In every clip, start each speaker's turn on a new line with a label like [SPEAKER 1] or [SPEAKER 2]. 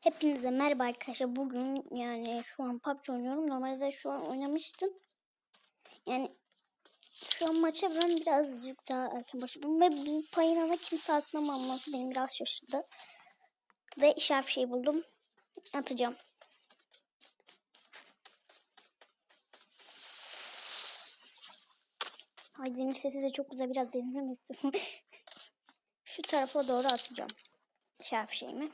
[SPEAKER 1] Hepinize merhaba arkadaşlar. Bugün yani şu an PUBG oynuyorum. Normalde şu an oynamıştım. Yani şu an maça ben birazcık daha erken başladım. Ve bu payına da kimse atlamaması beni biraz şaşırdı. Ve işaret şey buldum. Atacağım. Ay demir sesi de çok güzel. Biraz denizlemek istiyorum. Şu tarafa doğru atacağım. İşaret şeyimi.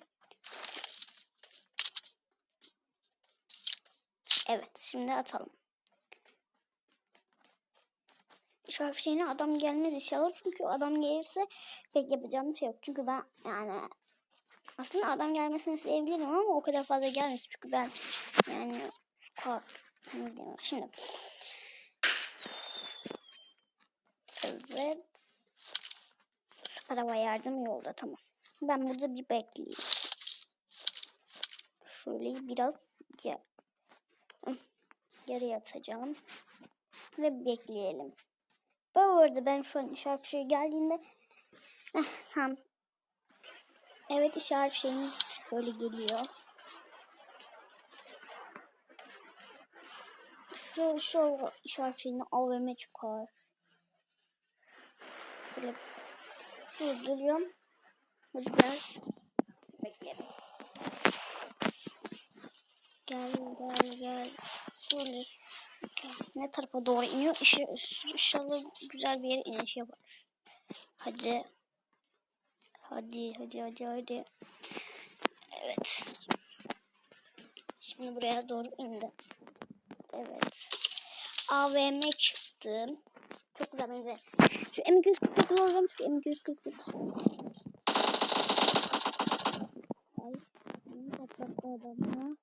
[SPEAKER 1] Evet şimdi atalım. Şu şeyine adam gelmedi inşallah. Çünkü adam gelirse pek yapacağım şey yok. Çünkü ben yani aslında adam gelmesini sevebilirim ama o kadar fazla gelmesin. Çünkü ben yani diyeyim. Şimdi. Evet. Hava yardım yolda tamam. Ben burada bir bekleyeyim. Şöyle biraz ya geri atacağım ve bekleyelim. Bu arada ben şu an işaret şey geldiğinde eh, tamam. Evet işaret şeyimiz şöyle geliyor. Şu şu işaret şeyini AVM çıkar. Böyle şurada duruyorum. Hadi gel. Bekleyelim. Gel gel gel. Şöyle ne tarafa doğru iniyor? İnşallah güzel bir yere iniş yapar. Hadi. Hadi hadi hadi hadi. Evet. Şimdi buraya doğru indi. Evet. AVM çıktı. Çok güzel bence. Şu M249 alalım. Şu M249. Ay. Patlattı adamı.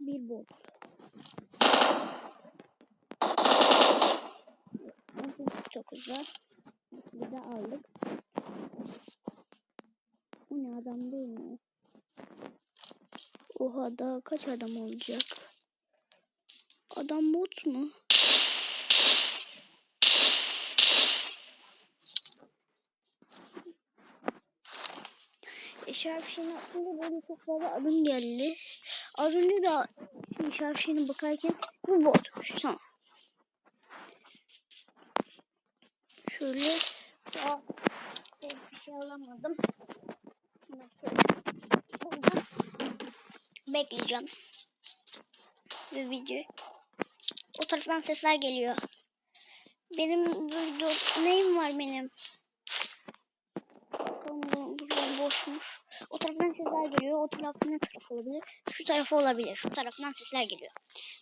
[SPEAKER 1] Bir bot. Çok güzel. Bir de aldık. Bu ne adam değil mi? Oha daha kaç adam olacak? Adam bot mu? İşaret şeyini atınca böyle çok fazla adım geldi. Az önce de şeyine bakarken bu bot. Tamam. Şöyle daha bir şey alamadım. Bekleyeceğim. Ve video o taraftan sesler geliyor. Benim burada neyim var benim? Bakalım burada boşmuş. O taraftan sesler geliyor. O taraftan ne taraf olabilir? Şu tarafı olabilir. Şu taraftan sesler geliyor.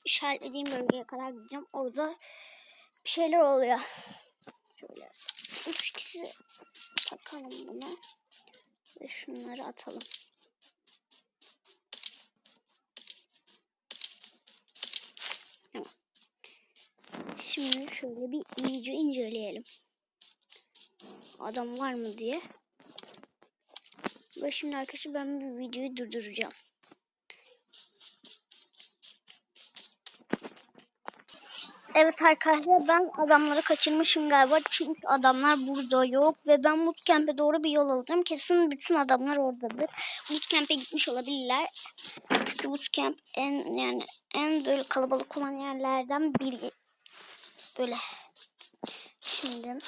[SPEAKER 1] İşaretlediğim bölgeye kadar gideceğim. Orada bir şeyler oluyor. Şöyle. Üç kişi takalım bunu. Ve şunları atalım. Şimdi şöyle bir iyice inceleyelim. Adam var mı diye. Ve şimdi arkadaşlar ben bu videoyu durduracağım. Evet arkadaşlar ben adamları kaçırmışım galiba. Çünkü adamlar burada yok. Ve ben bootcamp'e doğru bir yol alacağım. Kesin bütün adamlar oradadır. Bootcamp'e gitmiş olabilirler. Çünkü bootcamp en yani en böyle kalabalık olan yerlerden biri böyle. Şimdi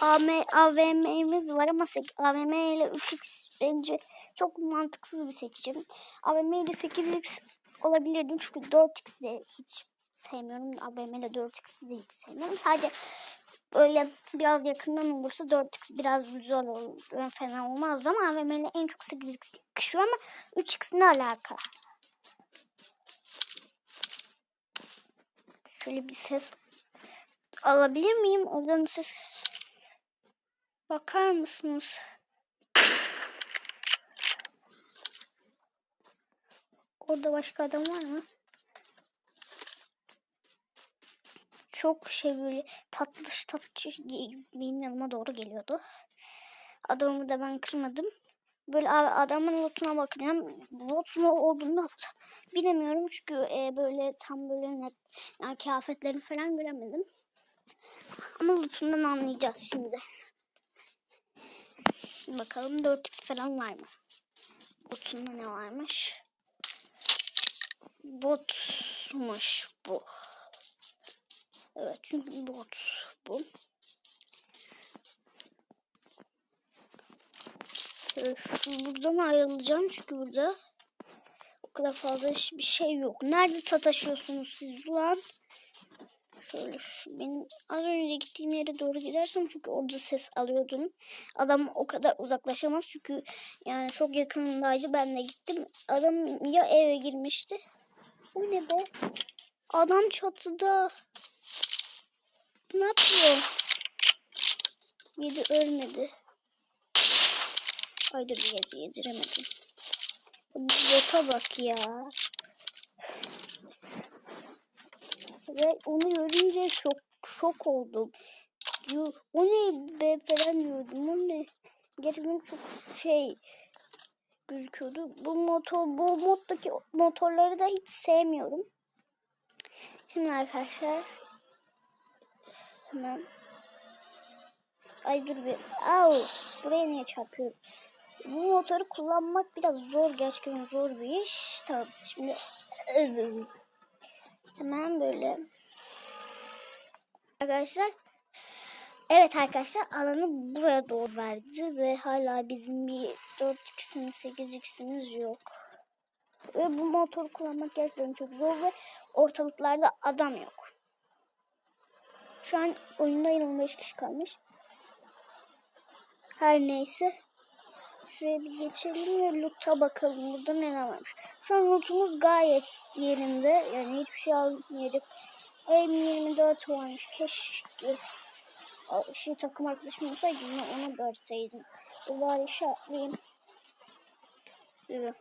[SPEAKER 1] AM, AVM'miz var ama AVM ile 3x bence çok mantıksız bir seçim. AVM ile 8x olabilirdi çünkü 4x de hiç sevmiyorum. AVM ile 4x de hiç sevmiyorum. Sadece böyle biraz yakından olursa 4x biraz güzel olur. Fena olmazdı ama AVM ile en çok 8x yakışıyor ama 3x ne alaka? Şöyle bir ses alabilir miyim? Oradan ses bakar mısınız? Orada başka adam var mı? Çok şey böyle tatlış tatlış benim yanıma doğru geliyordu. Adamı da ben kırmadım. Böyle adamın lootuna bakacağım. Loot mu olduğunu bilemiyorum çünkü e, böyle tam böyle net yani kıyafetlerini falan göremedim. Ama lootundan anlayacağız şimdi. Bakalım 4x falan var mı? Lootunda ne varmış? Botmuş bu. Evet çünkü bot bu. Ee, şu- Buradan ayrılacağım çünkü burada o kadar fazla hiçbir şey yok. Nerede sataşıyorsunuz siz ulan? Şöyle şu benim az önce gittiğim yere doğru gidersem çünkü orada ses alıyordum. Adam o kadar uzaklaşamaz çünkü yani çok yakınındaydı. Ben de gittim. Adam ya eve girmişti. Bu ne be? Adam çatıda. Ne yapıyor? Yedi ölmedi. Ayda bir yedi yediremedim. Bu bota bak ya. Ve onu görünce şok şok oldum. O ne be falan diyordum. O ne? Gerçekten çok şey gözüküyordu. Bu motor, bu moddaki motorları da hiç sevmiyorum. Şimdi arkadaşlar hemen Ay dur bir. Au. Buraya niye çarpıyorum? Bu motoru kullanmak biraz zor. Gerçekten zor bir iş. Tamam. Şimdi Tamam böyle. Arkadaşlar. Evet arkadaşlar alanı buraya doğru verdi ve hala bizim bir 4x'imiz 8x'imiz yok. Ve bu motoru kullanmak gerçekten çok zor ve ortalıklarda adam yok. Şu an oyunda 25 kişi kalmış. Her neyse. Şuraya bir geçelim ve loot'a bakalım. Burada neler varmış. Şu an lootumuz gayet yerinde. Yani hiçbir şey almayacak. M24 varmış. Keşke şey takım arkadaşım olsaydı onu, görseydim. Bu işaretleyeyim. Evet.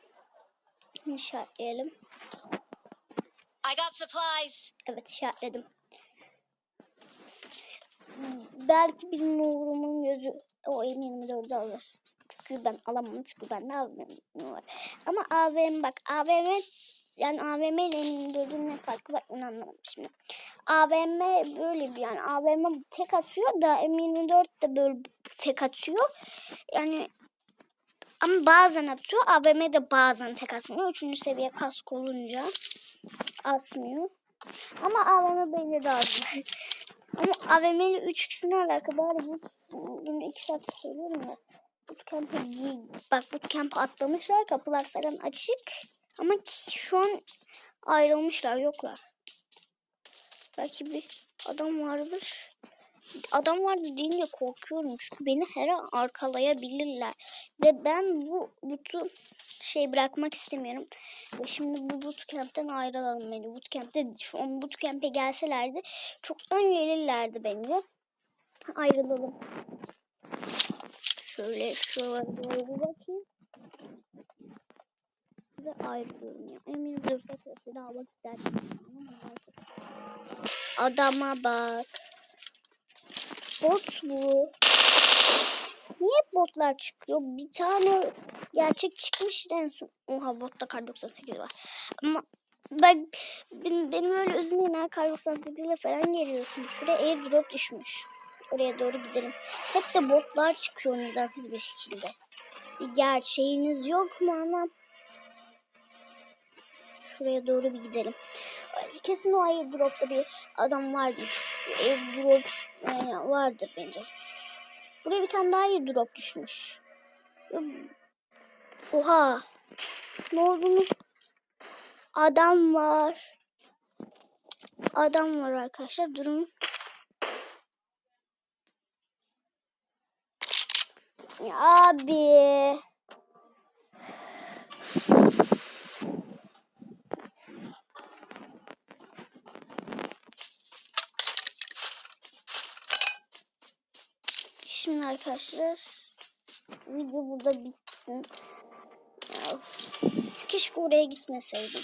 [SPEAKER 1] İşaretleyelim.
[SPEAKER 2] I got supplies.
[SPEAKER 1] Evet işaretledim. Belki bir nurumun gözü o M24'ü alır. Çünkü ben alamam çünkü bende AVM var. Ama AVM bak AVM yani AVM ile M24'ün ne farkı var onu anlamadım şimdi. AVM böyle bir yani AVM tek atıyor da M24 de böyle tek atıyor. Yani ama bazen atıyor. AVM de bazen tek atmıyor. Üçüncü seviye kask olunca atmıyor. Ama AVM bence daha güzel. Ama AVM ile 3x'in ne alaka? Bari bu bunu 2 saat söylüyorum. Bootcamp'e giy. Bak bootcamp'e atlamışlar. Kapılar falan açık. Ama şu an ayrılmışlar. Yoklar. Belki bir adam vardır. Adam vardı deyince korkuyorum. Çünkü beni her an arkalayabilirler. Ve ben bu boot'u şey bırakmak istemiyorum. Ve şimdi bu bootcamp'ten ayrılalım beni. Bootcamp'te şu an bootcamp'e gelselerdi çoktan gelirlerdi bence. Ayrılalım. Şöyle şuralara doğru bir bakayım. Ve ayrılıyorum ya. Emin Zırhta sesini almak isterdim. Adama bak. Bot bu. Niye botlar çıkıyor? Bir tane gerçek çıkmış en son. Oha botta kar 98 var. Ama ben, benim, benim öyle üzmeyin her kar 98 ile falan geliyorsun. Şuraya airdrop düşmüş. Oraya doğru gidelim. Hep de botlar çıkıyor nizakız bir şekilde. Bir gerçeğiniz yok mu anam? Şuraya doğru bir gidelim. Kesin o airdrop'ta bir adam vardır. Airdrop yani vardır bence. Buraya bir tane daha airdrop düşmüş. Oha. Ne oldu? Adam var. Adam var arkadaşlar. Durun. Abi. Şimdi arkadaşlar video burada bitsin. Of. Keşke oraya gitmeseydim.